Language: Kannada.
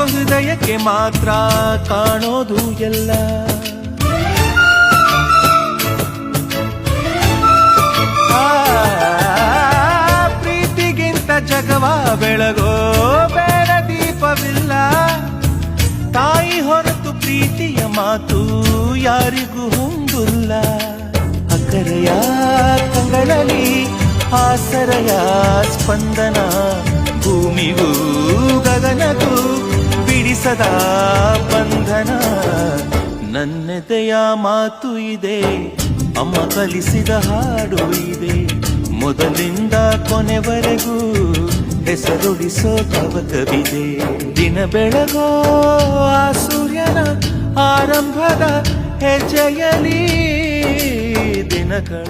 ಹೊರಕ್ಕೆ ಮಾತ್ರ ಕಾಣೋದು ಎಲ್ಲ. ಪ್ರೀತಿಗಿಂತ ಜಗವ ಬೆಳಗೋ ಬೇಡ ದೀಪವಿಲ್ಲ. ತಾಯಿ ಹೊರತು ಪ್ರೀತಿಯ ಮಾತು ಯಾರಿಗೂ ಹೊಂದಿಲ್ಲ ಅಕ್ಕರೆಯ ಕಂಗಳಲ್ಲಿ ಆಸರೆಯ ಸ್ಪಂದನ, ಭೂಮಿಗೂ ಗಗನಗೂ ಬಿಡಿಸದ ಬಂಧನ. ನನ್ನೆದೆಯ ಮಾತು ಇದೆ, ಅಮ್ಮ ಕಲಿಸಿದ ಹಾಡು ಇದೆ. ಮೊದಲಿಂದ ಕೊನೆವರೆಗೂ ಹೆಸರುಳಿಸೋ ಕವಕವಿದೆ ದಿನ ಬೆಳಗೋ ಆ ಸೂರ್ಯನ ಆರಂಭದ ಹೆಜ್ಜೆಯಲಿ ದಿನಗಳ